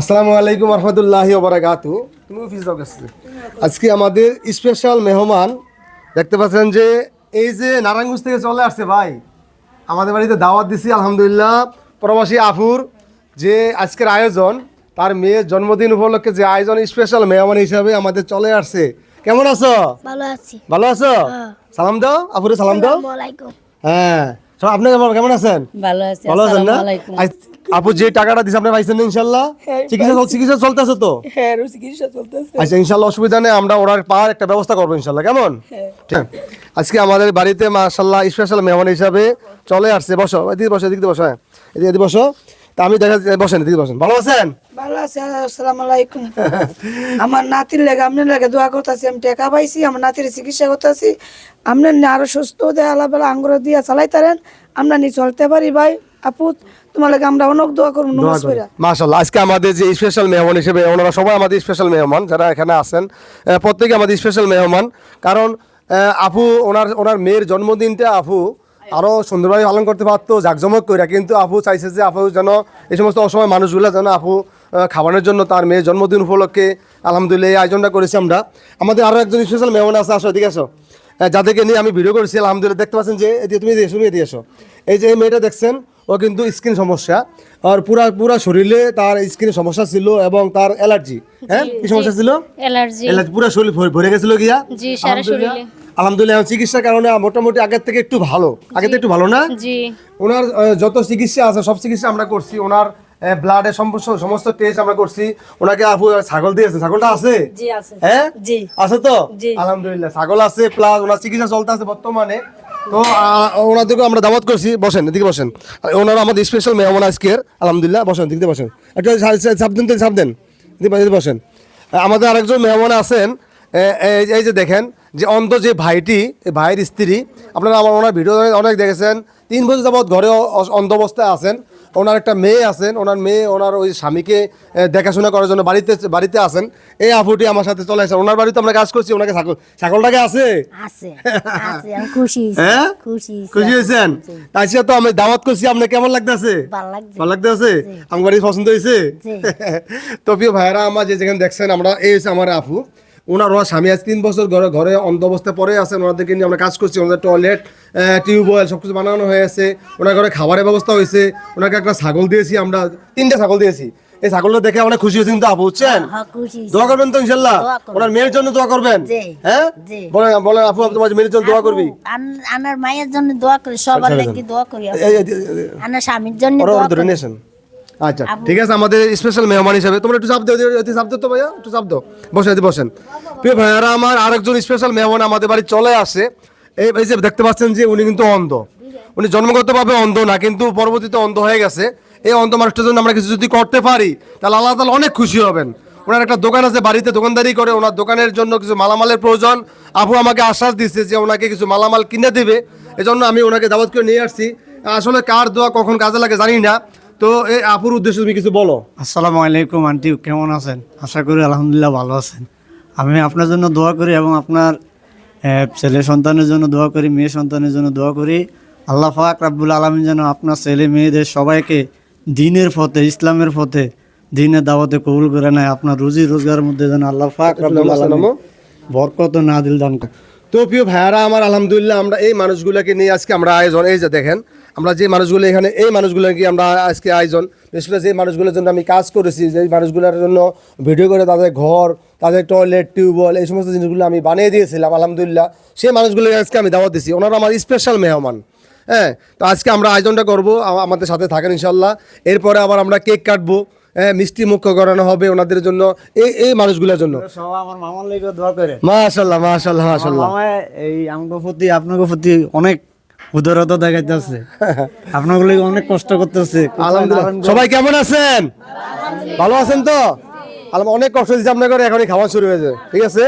আসসালামু আলাইকুম রহমতুল্লাহি ওবরাকাতু তুমি অফিস যাও আজকে আমাদের স্পেশাল মেহমান দেখতে পাচ্ছেন যে এই যে নারায়ণগঞ্জ থেকে চলে আসছে ভাই। আমাদের বাড়িতে দাওয়াত দিছি আলহামদুলিল্লাহ। প্রবাসী আফুর যে আজকের আয়োজন তার মেয়ের জন্মদিন উপলক্ষে যে আয়োজন স্পেশাল মেহমান হিসাবে আমাদের চলে আসছে। কেমন আছো? ভালো আছি। ভালো আছো? হ্যাঁ। সালাম দাও আফুরে সালাম দাও। হ্যাঁ। আপনি কেমন আছেন? ভালো আছি ভালো আছেন না? আপু যে টাকাটা দিছে আপনি পাইছেন না ইনশাল্লাহ চিকিৎসা চিকিৎসা চলতেছে তো? হ্যাঁ চিকিৎসা চলতেছে। আচ্ছা ইনশাল্লাহ অসুবিধা নেই আমরা ওনার পাওয়ার একটা ব্যবস্থা করব ইনশাল্লাহ কেমন? ঠিক আজকে আমাদের বাড়িতে মাশাল্লাহ স্পেশাল মেহমান হিসাবে চলে আসছে বসো এদিকে বসো এদিকে বসো হ্যাঁ। এদিকে এদিকে বসো। তা আমি দেখা বসেন এদিকে বসেন ভালো আছেন? ভালো আছে আসসালামু আলাইকুম। আমার নাতির লেগে আপনার লেগে দোয়া করতেছি আমি টাকা পাইছি আমার নাতির চিকিৎসা করতেছি। আপনার নিয়ে আরও সুস্থ দেয় বেলা আঙ্গুর দিয়া চালাইতারেন আমরা নিয়ে চলতে পারি ভাই। আপু তোমার লাগে আমরা অনেক দোয়া করব নমাজ করে। মাশাল্লাহ আজকে আমাদের যে স্পেশাল মেহমান হিসেবে ওনারা সবাই আমাদের স্পেশাল মেহমান যারা এখানে আছেন প্রত্যেকে আমাদের স্পেশাল মেহমান। কারণ আহ, আপু ওনার ওনার মেয়ের জন্মদিনটা আপু আরও সুন্দরভাবে পালন করতে পারতো জাকজমক করে কিন্তু আপু চাইছে যে আপু যেন এই সমস্ত অসময় মানুষগুলো যেন আপু খাবারের জন্য তার মেয়ের জন্মদিন উপলক্ষে আলহামদুলিল্লাহ এই আয়োজনটা করেছি আমরা। আমাদের আরও একজন স্পেশাল মেহমান আছে আসো এদিকে আসো। আহ, যাদেরকে নিয়ে আমি ভিডিও করেছি আলহামদুলিল্লাহ দেখতে পাচ্ছেন যে তুমি এসো এই যে এই মেয়েটা দেখছেন ও কিন্তু স্কিন সমস্যা। আর পুরা পুরা শরীরে তার স্কিন সমস্যা ছিল এবং তার অ্যালার্জি। হ্যাঁ? কি সমস্যা ছিল? অ্যালার্জি। অ্যালার্জি পুরো শরীর ভরে- গেছিল গিয়া। জি, সারা শরীরে। আলহামদুলিল্লাহ চিকিৎসার কারণে মোটামুটি আগের থেকে একটু ভালো। থেকে একটু ভালো না? জি। ওনার যত চিকিৎসা আছে সব চিকিৎসা আমরা করছি। ওনার ব্লাডের সমস্ত সমস্ত টেস্ট আমরা করছি। ওনাকে আপু ছাগল দিয়েছে। ছাগলটা আছে? জি আছে। হ্যাঁ? জি। আছে তো? জি। আলহামদুলিল্লাহ ছাগল আছে প্লাস ওনার চিকিৎসা চলতে আছে বর্তমানে। তো ওনাদেরকে আমরা দাওয়াত করছি। বসেন, এদিকে বসেন। ওনারা আমাদের স্পেশাল মেহমান আজকের, আলহামদুলিল্লাহ। বসেন দিকে বসেন। একটা সাপ দেন সাপ দেন। বসেন আমাদের আরেকজন মেহমান আছেন। এই- যে দেখেন, যে অন্ধ যে ভাইটি ভাইয়ের স্ত্রী, আপনারা আমার ওনার ভিডিও অনেক দেখেছেন। তিন বছর যাবৎ ঘরে অন্ধ অবস্থায় আছেন। ওনার একটা মেয়ে আছেন ওনার মেয়ে ওনার ওই স্বামীকে দেখাশোনা করার জন্য বাড়িতে বাড়িতে আছেন। এই আফুটি আমার সাথে চলে আসেন। ওনার বাড়িতে আমরা কাজ করছি ওনাকে ছাগল ছাগলটাকে আছে? খুশি হ্যাঁ? খুশি হয়েছেন? আজকে তো আমি দাওয়াত করছি আপনার কেমন লাগতেছে? ভালো লাগছে। ভালো লাগতেছে? আমার বাড়ি পছন্দ হয়েছে। তো প্রিয় ভাইরা আমার যে যেখানে দেখছেন আমরা এই হচ্ছে আমার আপু। ওনার ওনার স্বামী আজ তিন বছর ঘরে ঘরে অন্ধ অবস্থায় পরে আছেন ওনাদেরকে নিয়ে আমরা কাজ করছি ওনাদের টয়লেট টিউবওয়েল সব কিছু বানানো হয়েছে। ওনার ঘরে খাবারের ব্যবস্থা হয়েছে। ওনাকে একটা ছাগল দিয়েছি আমরা তিনটা ছাগল দিয়েছি। এই ছাগলটা দেখে অনেক খুশি হয়েছেন তো আপু বুঝছেন? হ্যাঁ দোয়া করবেন তো ইনশাল্লাহ। ওনার মেয়ের জন্য দোয়া করবেন। হ্যাঁ। বলেন বলেন আপু তোমার মেয়ের জন্য দোয়া করবি। আনার মায়ের জন্য দোয়া করি সবার আচ্ছা, লাগি দোয়া করি আনার স্বামীর জন্য দোয়া করি। আচ্ছা ঠিক আছে আমাদের স্পেশাল মেহমান হিসাবে। তোমরা একটু চাপ দাও একটু চাপ দাও তো ভাইয়া একটু চাপ দাও। বসে বসেন। প্রিয় ভাইয়ারা আমার আরেকজন স্পেশাল মেহমান আমাদের বাড়ি চলে আসে। এই এই যে দেখতে পাচ্ছেন যে উনি কিন্তু অন্ধ। উনি জন্মগতভাবে অন্ধ না কিন্তু পরবর্তীতে অন্ধ হয়ে গেছে। এই অন্ধ মানুষটার জন্য আমরা কিছু যদি করতে পারি তাহলে আল্লাহ তালা অনেক খুশি হবেন। ওনার একটা দোকান আছে বাড়িতে দোকানদারি করে। ওনার দোকানের জন্য কিছু মালামালের প্রয়োজন। আপু আমাকে আশ্বাস দিচ্ছে যে ওনাকে কিছু মালামাল কিনে দেবে। এজন্য আমি ওনাকে দাওয়াত করে নিয়ে আসছি। আসলে কার দোয়া কখন কাজে লাগে জানি না। তো এই আপুর উদ্দেশ্যে তুমি কিছু বলো। আসসালামু আলাইকুম আন্টি কেমন আছেন? আশা করি আলহামদুলিল্লাহ ভালো আছেন। আমি আপনার জন্য দোয়া করি এবং আপনার ছেলে সন্তানের জন্য দোয়া করি মেয়ে সন্তানের জন্য দোয়া করি। আল্লাহ ফাক রাব্বুল আলমিন যেন আপনার ছেলে মেয়েদের সবাইকে দিনের পথে ইসলামের পথে দিনের দাওয়াতে কবুল করে নেয় আপনার রুজি রোজগারের মধ্যে যেন আল্লাহ ফাক রাব্বুল নামো। বরকত না দিল দান তো প্রিয় ভাইয়ারা আমার আলহামদুলিল্লাহ আমরা এই মানুষগুলোকে নিয়ে আজকে আমরা আয়োজন এই যে দেখেন আমরা যে মানুষগুলো এখানে এই মানুষগুলোকে আমরা আজকে আয়োজন? বিশেষ করে যে মানুষগুলোর জন্য আমি কাজ করেছি যে মানুষগুলোর জন্য ভিডিও করে তাদের ঘর তাদের টয়লেট টিউবওয়েল এই সমস্ত জিনিসগুলো আমি বানিয়ে দিয়েছিলাম আলহামদুলিল্লাহ। সেই মানুষগুলোকে আজকে আমি দাওয়াত দিছি। ওনারা আমার স্পেশাল মেহমান। হ্যাঁ তো আজকে আমরা আয়োজনটা করব আমাদের সাথে থাকেন ইনশাল্লাহ এরপরে আবার আমরা কেক কাটবো হ্যাঁ মিষ্টি মুখ্য করানো হবে ওনাদের জন্য এই এই মানুষগুলোর জন্য। আমার মাশাল্লাহ মাশাল্লাহ মাশাল্লাহ এই আমাকে প্রতি আপনাকে প্রতি অনেক উদারতা দেখাইতেছে। আপনাকে লাগি অনেক কষ্ট করতেছে। আলহামদুলিল্লাহ। সবাই কেমন আছেন? ভালো আছেন তো? আলম অনেক কষ্ট দিচ্ছে আপনার এখনই খাওয়া শুরু হয়েছে। ঠিক আছে?